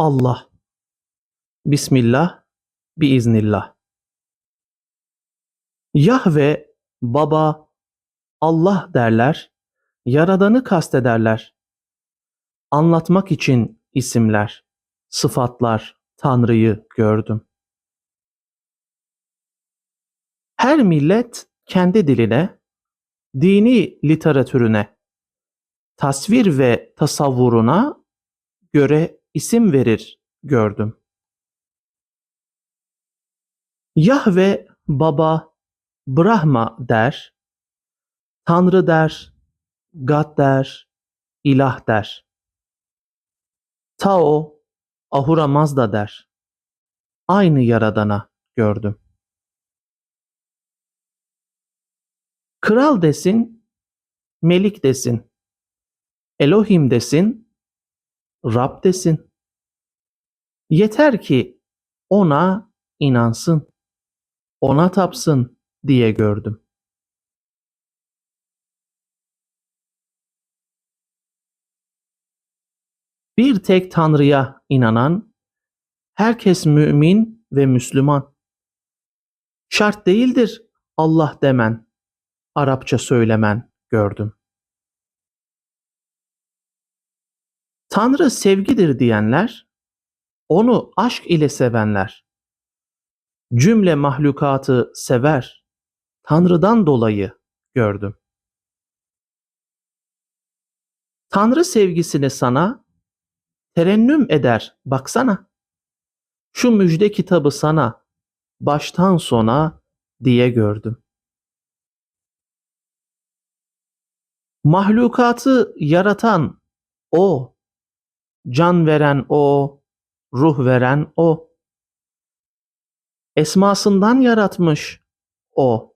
Allah. Bismillah, biiznillah. Yahve, Baba, Allah derler, Yaradanı kastederler. Anlatmak için isimler, sıfatlar, Tanrı'yı gördüm. Her millet kendi diline, dini literatürüne, tasvir ve tasavvuruna göre isim verir gördüm. Yahve baba Brahma der, Tanrı der, God der, ilah der. Tao, Ahura Mazda der. Aynı yaradana gördüm. Kral desin, melik desin, Elohim desin, Rab desin. Yeter ki ona inansın, ona tapsın diye gördüm. Bir tek Tanrı'ya inanan, herkes mümin ve Müslüman. Şart değildir Allah demen, Arapça söylemen gördüm. Tanrı sevgidir diyenler, onu aşk ile sevenler, cümle mahlukatı sever, Tanrı'dan dolayı gördüm. Tanrı sevgisini sana terennüm eder baksana. Şu müjde kitabı sana baştan sona diye gördüm. Mahlukatı yaratan o, can veren o, ruh veren o. Esmasından yaratmış o.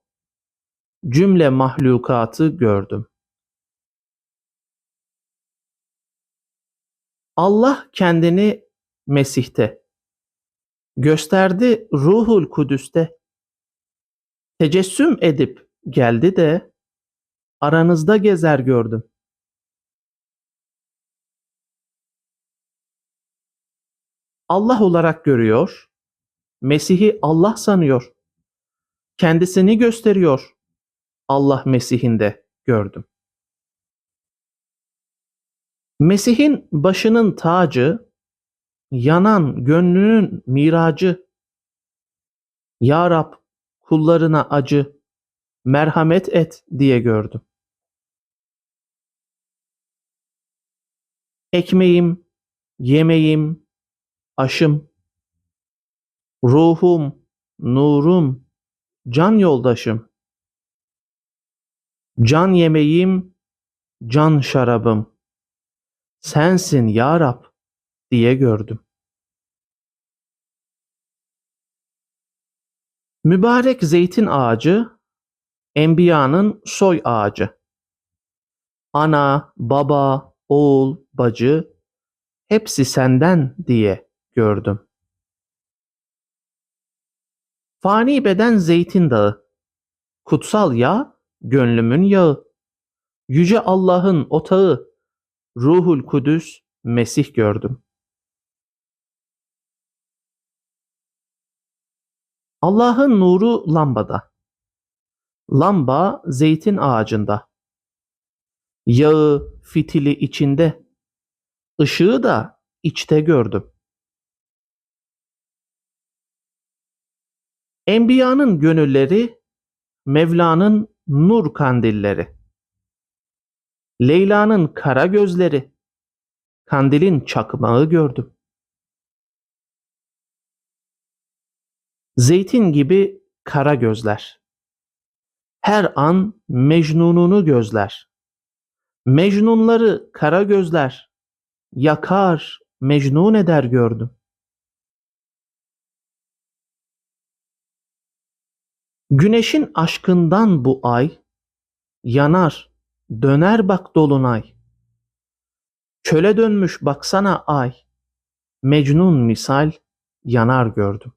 Cümle mahlukatı gördüm. Allah kendini Mesih'te gösterdi Ruhul Kudüs'te. Tecessüm edip geldi de aranızda gezer gördüm. Allah olarak görüyor, Mesih'i Allah sanıyor. Kendisini gösteriyor. Allah Mesih'inde gördüm. Mesih'in başının tacı, yanan gönlünün miracı. Ya Rab kullarına acı, merhamet et diye gördüm. Ekmeğim, yemeğim, aşım, ruhum, nurum, can yoldaşım. Can yemeğim, can şarabım. Sensin ya Rab diye gördüm. Mübarek zeytin ağacı, Enbiyanın soy ağacı. Ana, baba, oğul, bacı hepsi senden diye gördüm. Fani beden zeytin dağı, kutsal yağ gönlümün yağı. Yüce Allah'ın otağı, Ruhul Kudüs, Mesih gördüm. Allah'ın nuru lambada. Lamba zeytin ağacında. Yağı fitili içinde. Işığı da içte gördüm. Enbiyanın gönülleri, Mevla'nın nur kandilleri. Leyla'nın kara gözleri, kandilin çakmağı gördüm. Zeytin gibi kara gözler. Her an Mecnun'unu gözler. Mecnunları kara gözler. Yakar, mecnun eder gördüm. Güneşin aşkından bu ay yanar, döner bak dolunay. Çöle dönmüş baksana ay. Mecnun misal yanar gördüm.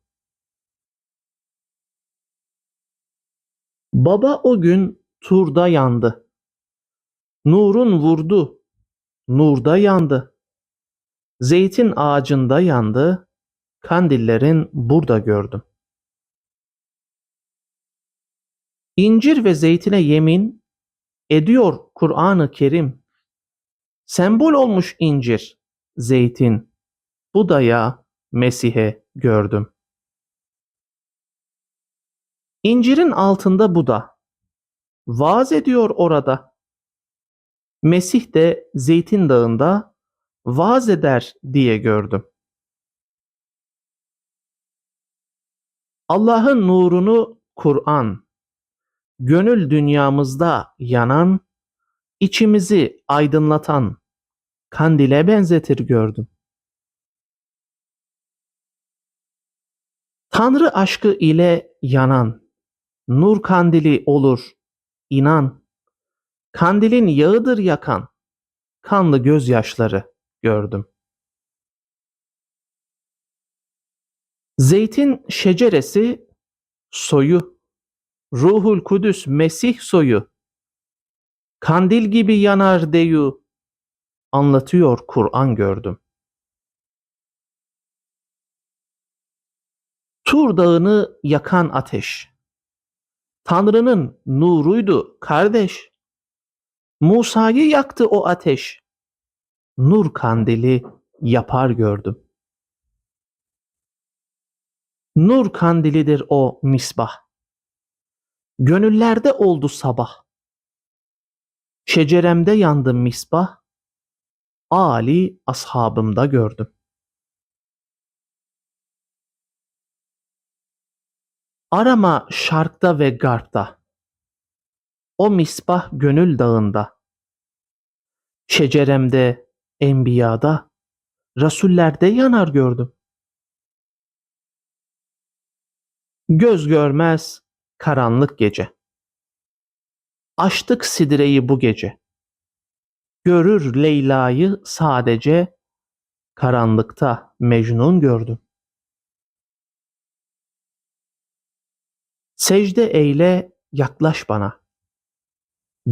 Baba o gün turda yandı. Nurun vurdu, nurda yandı. Zeytin ağacında yandı, kandillerin burada gördüm. İncir ve zeytine yemin ediyor Kur'an-ı Kerim. Sembol olmuş incir, zeytin, Buda'ya, Mesih'e gördüm. İncirin altında Buda. Vaaz ediyor orada. Mesih de Zeytin Dağı'nda vaaz eder diye gördüm. Allah'ın nurunu Kur'an, gönül dünyamızda yanan, içimizi aydınlatan kandile benzetir gördüm. Tanrı aşkı ile yanan, nur kandili olur, inan. Kandilin yağıdır yakan, kanlı gözyaşları gördüm. Zeytin şeceresi soyu, Ruhul Kudüs Mesih soyu, kandil gibi yanar deyu, anlatıyor Kur'an gördüm. Tur dağını yakan ateş. Tanrı'nın nuruydu kardeş. Musa'yı yaktı o ateş. Nur kandili yapar gördüm. Nur kandilidir o misbah. Gönüllerde oldu sabah. Şeceremde yandı misbah. Ali ashabımda gördüm. Arama şarkta ve garpta. O misbah gönül dağında. Şeceremde, enbiyada, rasullerde yanar gördüm. Göz görmez karanlık gece. Açtık sidireyi bu gece. Görür Leyla'yı sadece karanlıkta Mecnun gördüm. Secde eyle, yaklaş bana.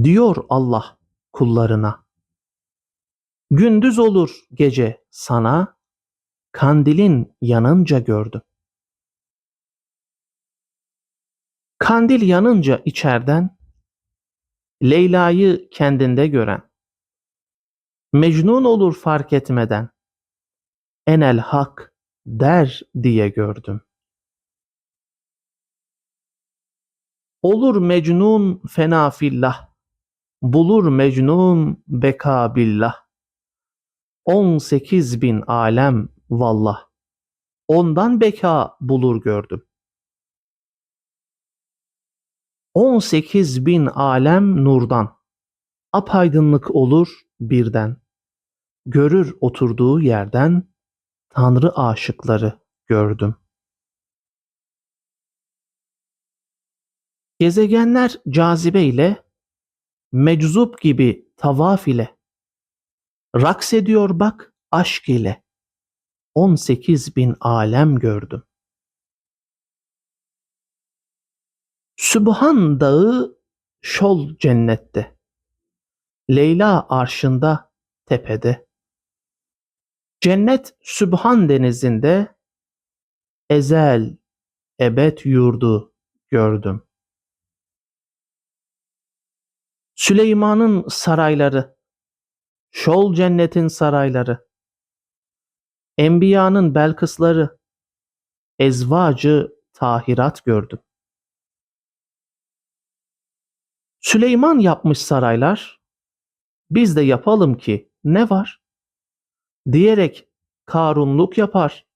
Diyor Allah kullarına. Gündüz olur gece sana, kandilin yanınca gördüm. Kandil yanınca içerden, Leyla'yı kendinde gören, Mecnun olur fark etmeden, enel hak der diye gördüm. Olur mecnun fena fillah. Bulur mecnun beka billah. 18 bin alem vallah. Ondan beka bulur gördüm. 18 bin alem nurdan. Apaydınlık olur birden. Görür oturduğu yerden Tanrı aşıkları gördüm. Gezegenler cazibe ile, meczup gibi tavaf ile, raks ediyor bak aşk ile, 18 bin alem gördüm. Sübhan dağı şol cennette, Leyla arşında tepede, cennet Sübhan denizinde, ezel ebed yurdu gördüm. Süleyman'ın sarayları, Şol cennetin sarayları, Enbiya'nın belkısları, ezvacı tahirat gördüm. Süleyman yapmış saraylar, biz de yapalım ki ne var? Diyerek karunluk yapar,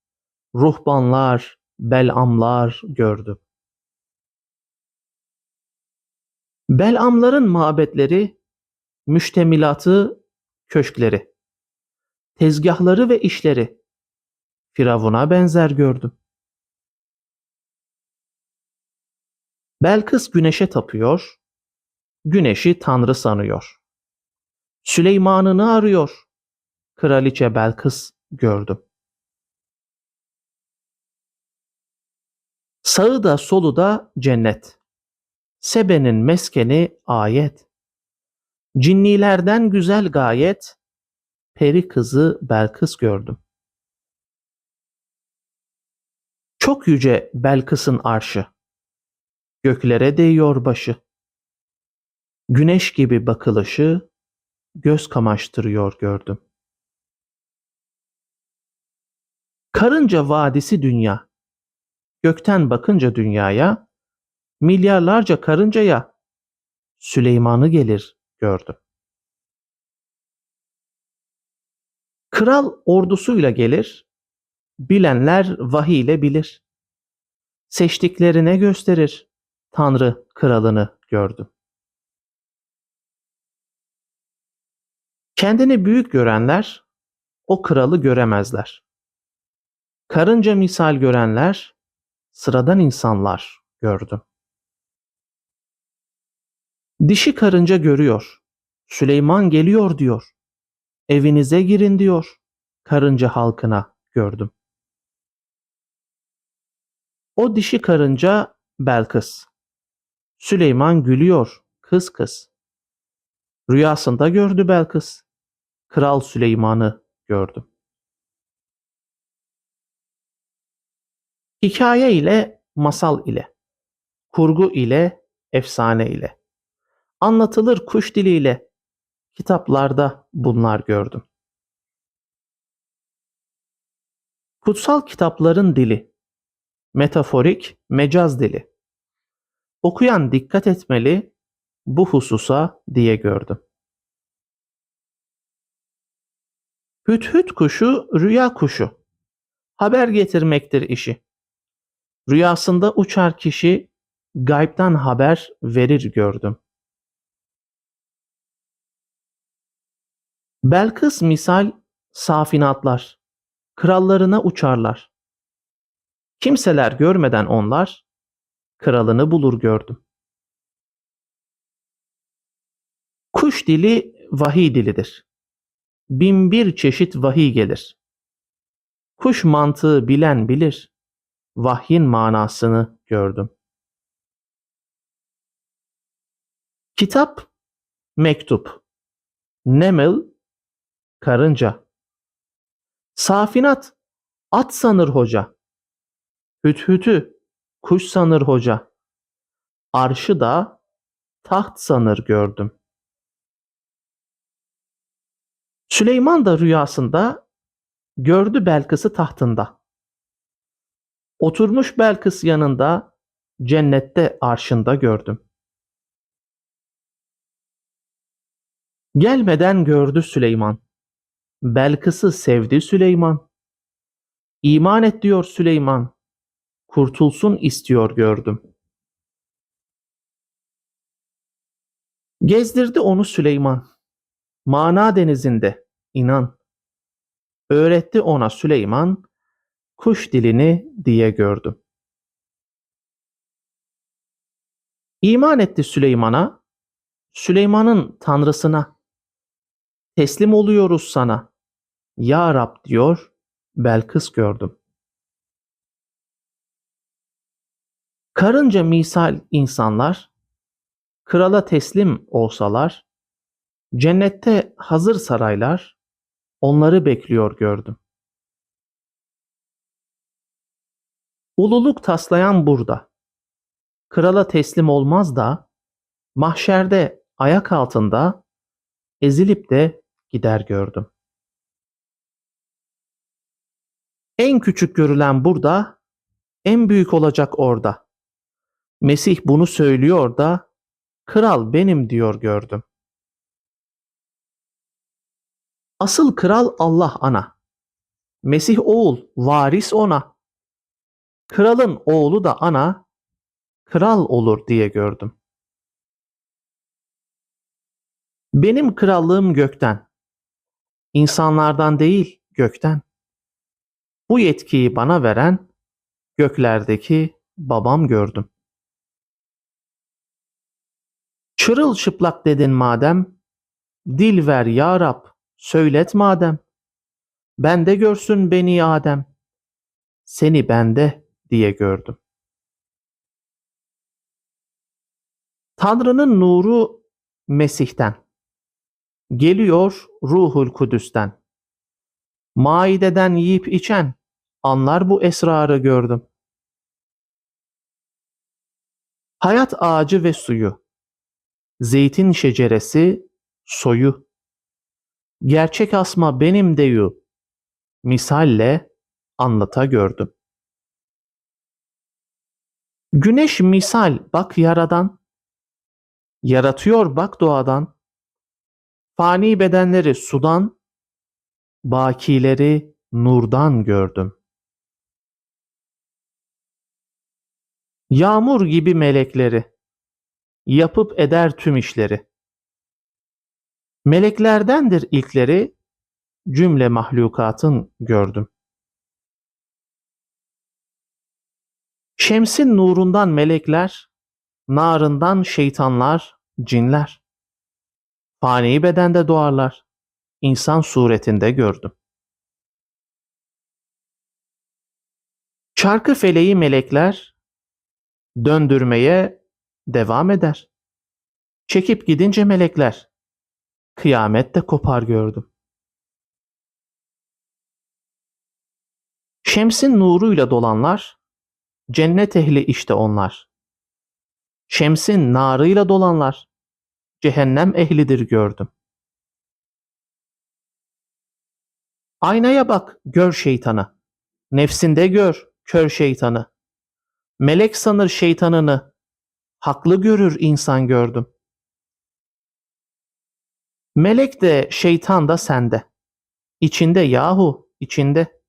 ruhbanlar, belamlar gördüm. Belamların mabetleri, müştemilatı, köşkleri, tezgahları ve işleri Firavun'a benzer gördüm. Belkıs güneşe tapıyor, güneşi tanrı sanıyor. Süleyman'ını arıyor, kraliçe Belkıs gördüm. Sağı da solu da cennet. Sebe'nin meskeni ayet. Cinnilerden güzel gayet, peri kızı Belkıs gördüm. Çok yüce Belkıs'ın arşı. Göklere değiyor başı. Güneş gibi bakılışı göz kamaştırıyor gördüm. Karınca vadisi dünya. Gökten bakınca dünyaya, milyarlarca karıncaya Süleyman'ı gelir gördüm. Kral ordusuyla gelir, bilenler vahiy ile bilir. Seçtiklerine gösterir, Tanrı kralını gördüm. Kendini büyük görenler o kralı göremezler. Karınca misal görenler sıradan insanlar gördüm. Dişi karınca görüyor. Süleyman geliyor diyor. Evinize girin diyor. Karınca halkına gördüm. O dişi karınca Belkıs. Süleyman gülüyor kız kız. Rüyasında gördü Belkıs. Kral Süleyman'ı gördüm. Hikaye ile, masal ile, kurgu ile, efsane ile. Anlatılır kuş diliyle. Kitaplarda bunlar gördüm. Kutsal kitapların dili. Metaforik, mecaz dili. Okuyan dikkat etmeli bu hususa diye gördüm. Hüt hüt kuşu rüya kuşu. Haber getirmektir işi. Rüyasında uçar kişi gaybtan haber verir gördüm. Belkıs misal safinatlar, krallarına uçarlar. Kimseler görmeden onlar, kralını bulur gördüm. Kuş dili vahiy dilidir. Bin bir çeşit vahiy gelir. Kuş mantığı bilen bilir. Vahyin manasını gördüm. Kitap, mektup. Neml, karınca. Safinat, at sanır hoca. Hüthütü, kuş sanır hoca. Arşı da taht sanır gördüm. Süleyman da rüyasında gördü Belkıs'ı tahtında. Oturmuş Belkıs yanında cennette arşında gördüm. Gelmeden gördü Süleyman. Belkıs'ı sevdi Süleyman. İman et diyor Süleyman. Kurtulsun istiyor gördüm. Gezdirdi onu Süleyman. Mana denizinde inan. Öğretti ona Süleyman kuş dilini diye gördüm. İman etti Süleyman'a, Süleyman'ın tanrısına. Teslim oluyoruz sana. Ya Rab diyor, Belkıs gördüm. Karınca misal insanlar, krala teslim olsalar, cennette hazır saraylar, onları bekliyor gördüm. Ululuk taslayan burada. Krala teslim olmaz da, mahşerde ayak altında ezilip de gider gördüm. En küçük görülen burada, en büyük olacak orada. Mesih bunu söylüyor da, kral benim diyor gördüm. Asıl kral Allah ana. Mesih oğul, varis ona. Kralın oğlu da ana, kral olur diye gördüm. Benim krallığım gökten. İnsanlardan değil, gökten. Bu yetkiyi bana veren göklerdeki babam gördüm. Çırıl çıplak dedin madem, dil ver ya Rab, söylet madem. Bende görsün beni Adem, seni bende diye gördüm. Tanrı'nın nuru Mesih'ten. Geliyor Ruhul Kudüs'ten. Maideden yiyip içen anlar bu esrarı gördüm. Hayat ağacı ve suyu, zeytin şeceresi, soyu, gerçek asma benim deyu, misalle anlata gördüm. Güneş misal bak yaradan, yaratıyor bak doğadan, fani bedenleri sudan, bakileri nurdan gördüm. Yağmur gibi melekleri, yapıp eder tüm işleri. Meleklerdendir ilkleri, cümle mahlukatın gördüm. Şemsin nurundan melekler, narından şeytanlar, cinler. Fani bedende doğarlar, insan suretinde gördüm. Çarkı feleği melekler döndürmeye devam eder. Çekip gidince melekler kıyamette kopar gördüm. Şemsin nuruyla dolanlar cennet ehli işte onlar. Şemsin narıyla dolanlar cehennem ehlidir gördüm. Aynaya bak, gör şeytanı. Nefsinde gör, kör şeytanı. Melek sanır şeytanını. Haklı görür insan gördüm. Melek de şeytan da sende. İçinde yahu, içinde.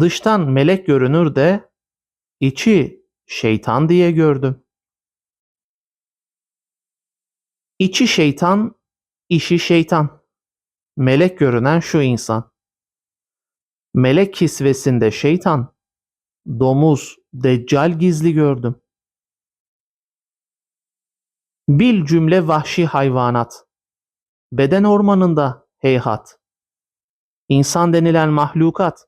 Dıştan melek görünür de içi şeytan diye gördüm. İçi şeytan, işi şeytan. Melek görünen şu insan. Melek kisvesinde şeytan, domuz, deccal gizli gördüm. Bil cümle vahşi hayvanat. Beden ormanında heyhat. İnsan denilen mahlukat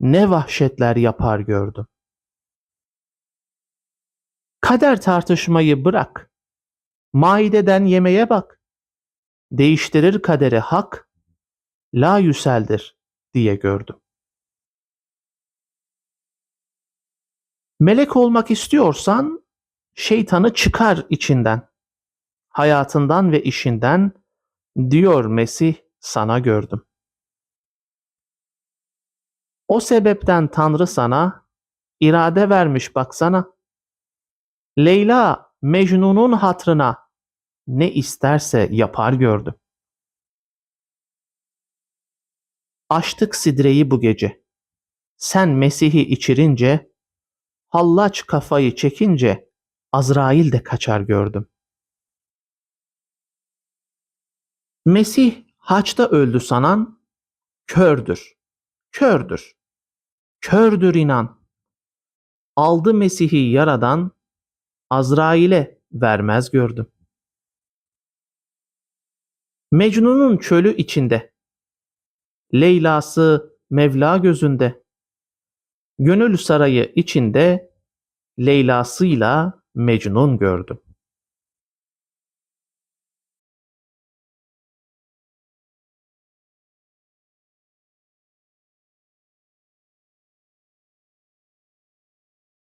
ne vahşetler yapar gördüm. Kader tartışmayı bırak. Maideden yemeye bak. Değiştirir kaderi hak, la yüseldir diye gördüm. Melek olmak istiyorsan şeytanı çıkar içinden, hayatından ve işinden diyor Mesih sana gördüm. O sebepten Tanrı sana irade vermiş baksana. Leyla Mecnun'un hatrına ne isterse yapar gördüm. Açtık sidreyi bu gece. Sen Mesih'i içirince, hallaç kafayı çekince Azrail de kaçar gördüm. Mesih haçta öldü sanan kördür, kördür, kördür inan. Aldı Mesih'i yaradan Azrail'e vermez gördüm. Mecnun'un çölü içinde, Leyla'sı Mevla gözünde, gönül sarayı içinde Leyla'sıyla Mecnun gördüm.